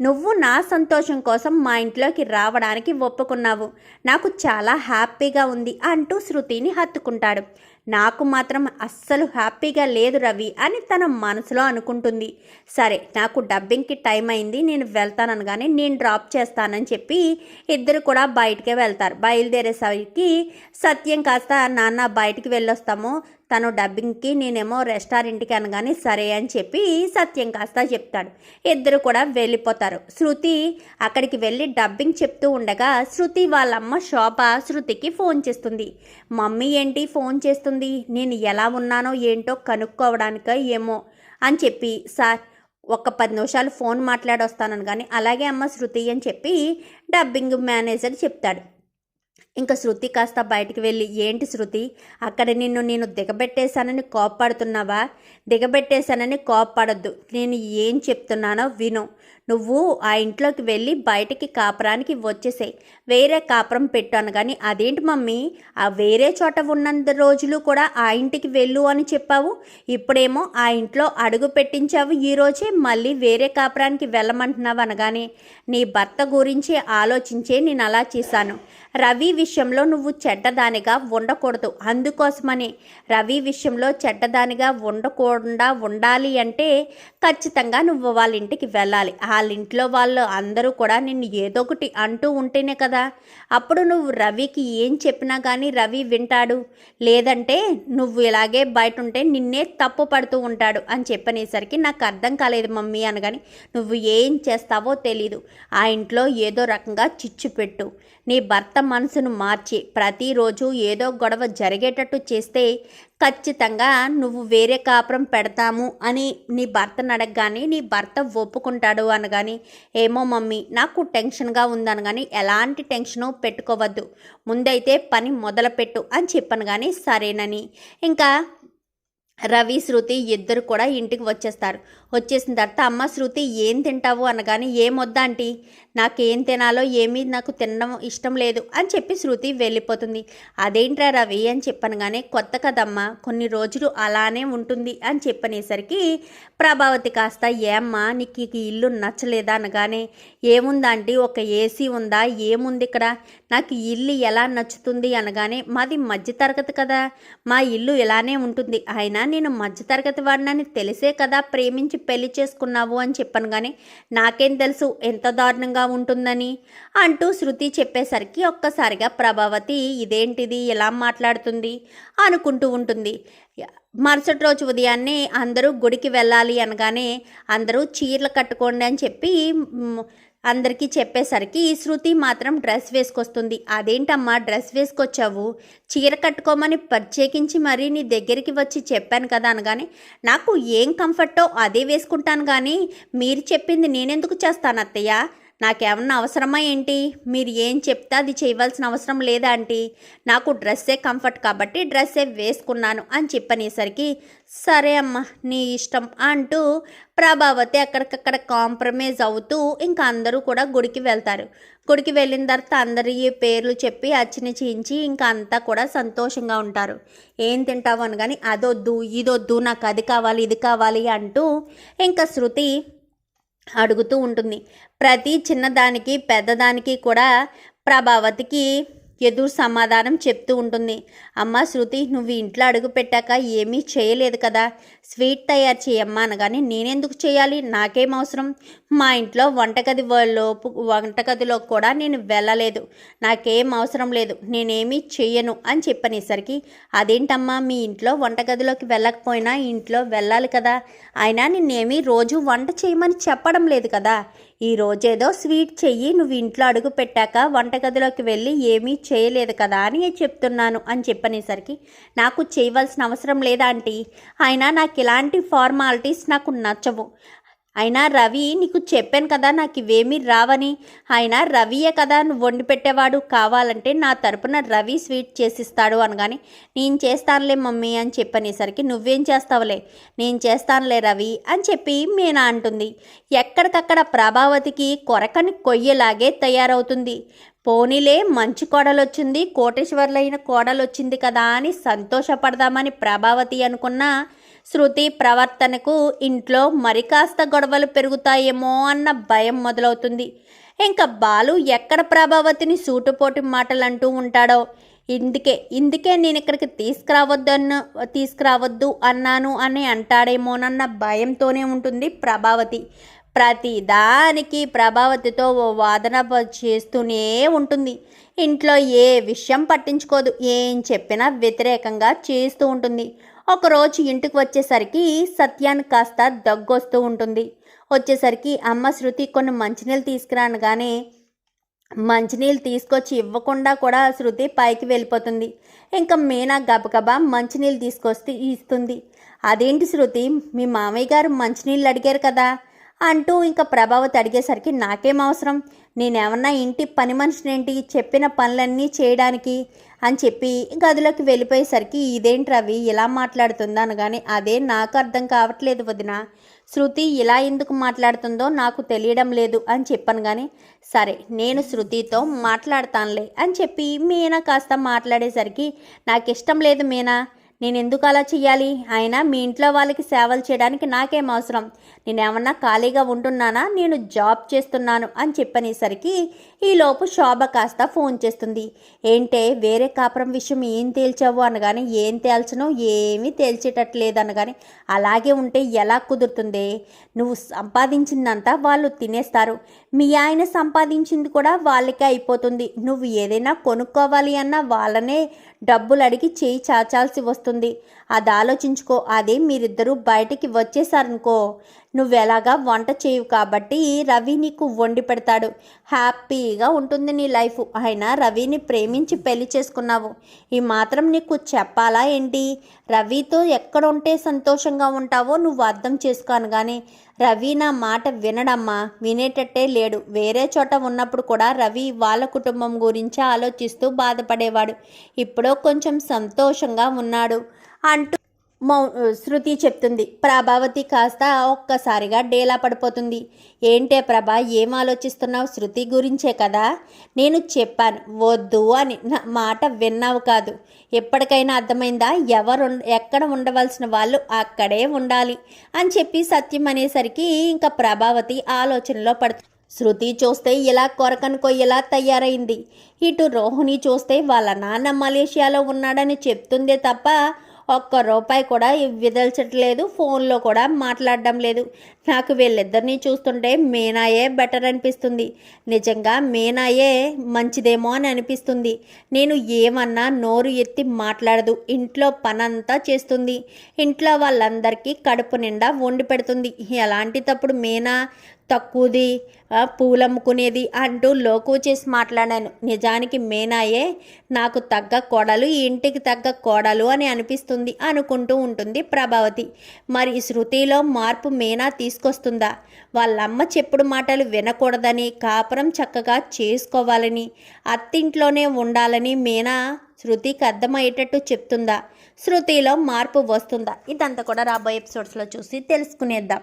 నువ్వు నా సంతోషం కోసం మా ఇంట్లోకి రావడానికి ఒప్పుకున్నావు. నాకు చాలా హ్యాపీగా ఉంది అంటూ శృతిని హత్తుకుంటాడు. నాకు మాత్రం అస్సలు హ్యాపీగా లేదు రవి అని తన మనసులో అనుకుంటుంది. సరే నాకు డబ్బింగ్కి టైం అయింది నేను వెళ్తాననగానే నేను డ్రాప్ చేస్తానని చెప్పి ఇద్దరు కూడా బయటికే వెళ్తారు. బయలుదేరేసరికి సత్యం కాస్త నాన్న బయటికి వెళ్ళొస్తాము. తను డబ్బింగ్కి నేనేమో రెస్టారెంట్కి అనగానే సరే అని చెప్పి సత్యం కాస్త చెప్తాడు. ఇద్దరు కూడా వెళ్ళిపోతారు. శృతి అక్కడికి వెళ్ళి డబ్బింగ్ చెప్తూ ఉండగా శృతి వాళ్ళమ్మ శోభ శృతికి ఫోన్ చేస్తుంది. మమ్మీ ఏంటి ఫోన్ చేస్తుంది? నేను ఎలా ఉన్నానో ఏంటో కనుక్కోవడానికో ఏమో? అని చెప్పి సార్ ఒక పది నిమిషాలు ఫోన్ మాట్లాడొస్తానని కానీ అలాగే అమ్మ శృతి అని చెప్పి డబ్బింగ్ మేనేజర్ చెప్తాడు. ఇంకా శృతి కాస్త బయటికి వెళ్ళి ఏంటి శృతి? అక్కడ నిన్ను నేను దిగబెట్టేశానని కోప్పడుతున్నావా? దిగబెట్టేశానని కోప్పడద్దు. నేను ఏం చెప్తున్నానో విను. నువ్వు ఆ ఇంట్లోకి వెళ్ళి బయటికి కాపురానికి వచ్చేసాయి. వేరే కాపురం పెట్టాను కానీ అదేంటి మమ్మీ? ఆ వేరే చోట ఉన్నంత రోజులు కూడా ఆ ఇంటికి వెళ్ళు అని చెప్పావు. ఇప్పుడేమో ఆ ఇంట్లో అడుగు పెట్టించావు ఈరోజే మళ్ళీ వేరే కాపురానికి వెళ్ళమంటున్నావు అనగానే నీ భర్త గురించి ఆలోచించే నేను అలా చేశాను. రవి విషయంలో నువ్వు చెడ్డదానిగా ఉండకూడదు. అందుకోసమని రవి విషయంలో చెడ్డదానిగా ఉండకుండా ఉండాలి అంటే ఖచ్చితంగా నువ్వు వాళ్ళ ఇంటికి వెళ్ళాలి. వాళ్ళ ఇంట్లో వాళ్ళు అందరూ కూడా నిన్ను ఏదో ఒకటి అంటూ ఉంటేనే కదా. అప్పుడు నువ్వు రవికి ఏం చెప్పినా కానీ రవి వింటాడు. లేదంటే నువ్వు ఇలాగే బయట ఉంటే నిన్నే తప్పు పడుతూ ఉంటాడు అని చెప్పనేసరికి నాకు అర్థం కాలేదు మమ్మీ అనగాని నువ్వు ఏం చేస్తావో తెలీదు. ఆ ఇంట్లో ఏదో రకంగా చిచ్చు పెట్టు. నీ భర్త మనసును మార్చి ప్రతిరోజు ఏదో గొడవ జరిగేటట్టు చేస్తే ఖచ్చితంగా నువ్వు వేరే కాపురం పెడతాము అని నీ భర్తను అడగగానే నీ భర్త ఒప్పుకుంటాడు అనగాని ఏమో మమ్మీ నాకు టెన్షన్గా ఉందనగాని ఎలాంటి టెన్షను పెట్టుకోవద్దు. ముందైతే పని మొదలుపెట్టు అని చెప్పాను కానీ సరేనని ఇంకా రవి శృతి ఇద్దరు కూడా ఇంటికి వచ్చేస్తారు. వచ్చేసిన తర్వాత అమ్మ శృతి ఏం తింటావు? అనగానే ఏం వద్దా ఆంటీ? నాకేం తినాలో ఏమీ నాకు తినడం ఇష్టం లేదు అని చెప్పి శృతి వెళ్ళిపోతుంది. అదేంట్రా రవి అని చెప్పనగానే కొత్త కదమ్మా కొన్ని రోజులు అలానే ఉంటుంది అని చెప్పనేసరికి ప్రభావతి కాస్త ఏమ్మా నీకు ఈ ఇల్లు నచ్చలేదా? అనగానే ఏముందండి ఒక ఏసీ ఉందా? ఏముంది ఇక్కడ? నాకు ఇల్లు ఎలా నచ్చుతుంది? అనగానే మాది మధ్యతరగతి కదా మా ఇల్లు ఇలానే ఉంటుంది. అయినా నేను మధ్యతరగతి వాడినని తెలిసే కదా ప్రేమించి పెళ్ళి చేసుకున్నావు అని చెప్పాను కానీ నాకేం తెలుసు ఎంత దారుణంగా ఉంటుందని అంటూ శృతి చెప్పేసరికి ఒక్కసారిగా ప్రభావతి ఇదేంటిది ఎలా మాట్లాడుతుంది అనుకుంటూ ఉంటుంది. మరుసటి రోజు ఉదయాన్నే అందరూ గుడికి వెళ్ళాలి అనగానే అందరూ చీరలు కట్టుకోండి అని చెప్పి అందరికీ చెప్పేసరికి శృతి మాత్రం డ్రెస్ వేసుకొస్తుంది. అదేంటమ్మా డ్రెస్ వేసుకొచ్చావు? చీర కట్టుకోమని ప్రత్యేకించి మరీ నీ దగ్గరికి వచ్చి చెప్పాను కదా అనగానే నాకు ఏం కంఫర్టో అదే వేసుకుంటాను కానీ మీరు చెప్పింది నేనెందుకు చేస్తాను అత్తయ్య? నాకేమన్నా అవసరమా ఏంటి? మీరు ఏం చెప్తే అది చేయవలసిన అవసరం లేదా ఆంటీ? నాకు డ్రెస్సే కంఫర్ట్ కాబట్టి డ్రెస్సే వేసుకున్నాను అని చెప్పనేసరికి సరే అమ్మ నీ ఇష్టం అంటూ ప్రభావతి అక్కడికక్కడ కాంప్రమైజ్ అవుతూ ఇంకా అందరూ కూడా గుడికి వెళ్తారు. గుడికి వెళ్ళిన తర్వాత అందరి పేర్లు చెప్పి అర్చన చేయించి ఇంకా అంతా కూడా సంతోషంగా ఉంటారు. ఏం తింటావు అని కానీ అదొద్దు ఇదొద్దు నాకు అది కావాలి ఇది కావాలి అంటూ ఇంకా శృతి అడుగుతూ ఉంటుంది. ప్రతి చిన్నదానికి పెద్దదానికి కూడా ప్రభావతికి ఎదురు సమాధానం చెప్తూ ఉంటుంది. అమ్మ శృతి నువ్వు ఇంట్లో అడుగు పెట్టాక ఏమీ చేయలేదు కదా. స్వీట్ తయారు చేయమ్మా అనగానే నేనెందుకు చేయాలి? నాకేం అవసరం? మా ఇంట్లో వంటగది లోపు వంటగదిలో కూడా నేను వెళ్ళలేదు. నాకేం అవసరం లేదు. నేనేమీ చెయ్యను అని చెప్పనేసరికి అదేంటమ్మా? మీ ఇంట్లో వంటగదిలోకి వెళ్ళకపోయినా ఇంట్లో వెళ్ళాలి కదా. అయినా నిన్నేమీ రోజు వంట చేయమని చెప్పడం లేదు కదా. ఈ రోజేదో స్వీట్ చెయ్యి నువ్వు ఇంట్లో అడుగు పెట్టాక వంటగదిలోకి వెళ్ళి ఏమీ చేయలేదు కదా అని చెప్తున్నాను అని చెప్పనేసరికి నాకు చేయవలసిన అవసరం లేదా ఆంటీ? అయినా నాకు ఇలాంటి ఫార్మాలిటీస్ నాకు నచ్చవు. అయినా రవి నీకు చెప్పాను కదా నాకు ఇవేమీ రావని. అయినా రవియే కదా నువ్వు వండి పెట్టేవాడు కావాలంటే నా తరపున రవి స్వీట్ చేసిస్తాడు అనగాని నేను చేస్తానులే మమ్మీ అని చెప్పనేసరికి నువ్వేం చేస్తావులే? నేను చేస్తానులే రవి అని చెప్పి మీనా అంటుంది. ఎక్కడికక్కడ ప్రభావతికి కొరకని కొయ్యలాగే తయారవుతుంది. పోనీలే మంచి కోడలొచ్చింది కోటేశ్వర్లైన కోడలొచ్చింది కదా అని సంతోషపడదామని ప్రభావతి అనుకున్నా శృతి ప్రవర్తనకు ఇంట్లో మరి కాస్త గొడవలు పెరుగుతాయేమో అన్న భయం మొదలవుతుంది. ఇంకా బాలు ఎక్కడ ప్రభావతిని సూటుపోటు మాటలు అంటూ ఉంటాడో? ఇందుకే ఇందుకే నేను ఇక్కడికి తీసుకురావద్దన్న తీసుకురావద్దు అన్నాను అని అంటాడేమోనన్న భయంతోనే ఉంటుంది ప్రభావతి. ప్రతి దానికి ప్రభావతితో ఓ వాదన చేస్తూనే ఉంటుంది. ఇంట్లో ఏ విషయం పట్టించుకోదు. ఏం చెప్పినా వ్యతిరేకంగా చేస్తూ ఉంటుంది. ఒకరోజు ఇంటికి వచ్చేసరికి సత్యాన్ని కాస్త దగ్గొస్తూ ఉంటుంది. వచ్చేసరికి అమ్మ శృతి కొన్ని మంచినీళ్ళు తీసుకురానగానే మంచినీళ్ళు తీసుకొచ్చి ఇవ్వకుండా కూడా శృతి పైకి వెళ్ళిపోతుంది. ఇంకా మీనా గబగబా మంచినీళ్ళు తీసుకొస్తే ఇస్తుంది. అదేంటి శృతి మీ మామయ్య గారు మంచినీళ్ళు అడిగారు కదా అంటూ ఇంకా ప్రభావతి అడిగేసరికి నాకేం అవసరం? నేనేమన్నా ఇంటి పని మనిషినేంటి? చెప్పిన పనులన్నీ చేయడానికి అని చెప్పి గదిలోకి వెళ్ళిపోయేసరికి ఇదేంటి రవి ఇలా మాట్లాడుతుంది అనగానే అదే నాకు అర్థం కావట్లేదు వదిన. శృతి ఇలా ఎందుకు మాట్లాడుతుందో నాకు తెలియడం లేదు అని చెప్పాను కానీ సరే నేను శృతితో మాట్లాడతానులే అని చెప్పి మీనా కాస్త మాట్లాడేసరికి నాకు ఇష్టం లేదు మీనా. నేను ఎందుకు అలా చెయ్యాలి? అయినా మీ ఇంట్లో వాళ్ళకి సేవలు చేయడానికి నాకేం అవసరం. నేనేమన్నా ఖాళీగా ఉంటున్నానా? నేను జాబ్ చేస్తున్నాను అని చెప్పనేసరికి ఈలోపు శోభ కాస్త ఫోన్ చేస్తుంది. ఏంటే వేరే కాపురం విషయం ఏం తేల్చావు అనగానే ఏం తేల్చను ఏమీ తేల్చేటట్లేదు అనగానే అలాగే ఉంటే ఎలా కుదురుతుంది? నువ్వు సంపాదించిందంతా వాళ్ళు తినేస్తారు. మీ ఆయన సంపాదించింది కూడా వాళ్ళకే అయిపోతుంది. నువ్వు ఏదైనా కొనుక్కోవాలి అన్నా వాళ్ళనే డబ్బులు అడిగి చేయి చాచాల్సి వస్తుంది. అది ఆలోచించుకో. అదే మీరిద్దరూ బయటికి వచ్చేసారనుకో నువ్వెలాగా వంట చేయవు కాబట్టి రవి నీకు వండి పెడతాడు. హ్యాపీగా ఉంటుంది నీ లైఫ్. అయినా రవిని ప్రేమించి పెళ్ళి చేసుకున్నావు. ఈ మాత్రం నీకు చెప్పాలా ఏంటి? రవితో ఎక్కడ ఉంటే సంతోషంగా ఉంటావో నువ్వు అర్థం చేసుకోను కానీ రవి నా మాట వినడమ్మా వినేటట్టే లేడు. వేరే చోట ఉన్నప్పుడు కూడా రవి వాళ్ళ కుటుంబం గురించి ఆలోచిస్తూ బాధపడేవాడు. ఇప్పుడో కొంచెం సంతోషంగా ఉన్నాడు. అంటూ మౌ శృతి చెప్తుంది. ప్రభావతి కాస్త ఒక్కసారిగా డేలా పడిపోతుంది. ఏంటే ప్రభా ఏం ఆలోచిస్తున్నావు? శృతి గురించే కదా? నేను చెప్పాను. వద్దు అని. నా మాట విన్నావు కాదు. ఎప్పటికైనా అర్థమైందా? ఎవరు ఎక్కడ ఉండవలసిన వాళ్ళు అక్కడే ఉండాలి అని చెప్పి సత్యం అనేసరికి ఇంకా ప్రభావతి ఆలోచనలో పడుతుంది శృతి చూస్తే ఇలా కొరకనుకో ఇలా తయారైంది. ఇటు రోహిణి చూస్తే వాళ్ళ నాన్న మలేషియాలో ఉన్నాడని చెప్తుందే తప్ప ఒక్క రూపాయి కూడా విదల్చట్లేదు ఫోన్లో కూడా మాట్లాడడం లేదు. నాకు వీళ్ళిద్దరినీ చూస్తుంటే మీనాయే బెటర్ అనిపిస్తుంది. నిజంగా మీనాయే మంచిదేమో అని అనిపిస్తుంది. నేను ఏమన్నా నోరు ఎత్తి మాట్లాడదు. ఇంట్లో పనంతా చేస్తుంది. ఇంట్లో వాళ్ళందరికీ కడుపు నిండా వండి పెడుతుంది. ఎలాంటి తప్పుడు మీనా? తక్కువది పూలమ్ముకునేది అంటూ లోకు చేసి మాట్లాడాను. నిజానికి మేనాయే నాకు తగ్గ కోడలు ఈ ఇంటికి తగ్గ కోడలు అని అనిపిస్తుంది అనుకుంటూ ఉంటుంది ప్రభావతి. మరి శృతిలో మార్పు మేనా తీసుకొస్తుందా? వాళ్ళమ్మ చెప్పుడు మాటలు వినకూడదని కాపురం చక్కగా చేసుకోవాలని అత్తింట్లోనే ఉండాలని మేనా శృతికి అర్థమయ్యేటట్టు చెప్తుందా? శృతిలో మార్పు వస్తుందా? ఇదంతా కూడా రాబోయే ఎపిసోడ్స్లో చూసి తెలుసుకునేద్దాం.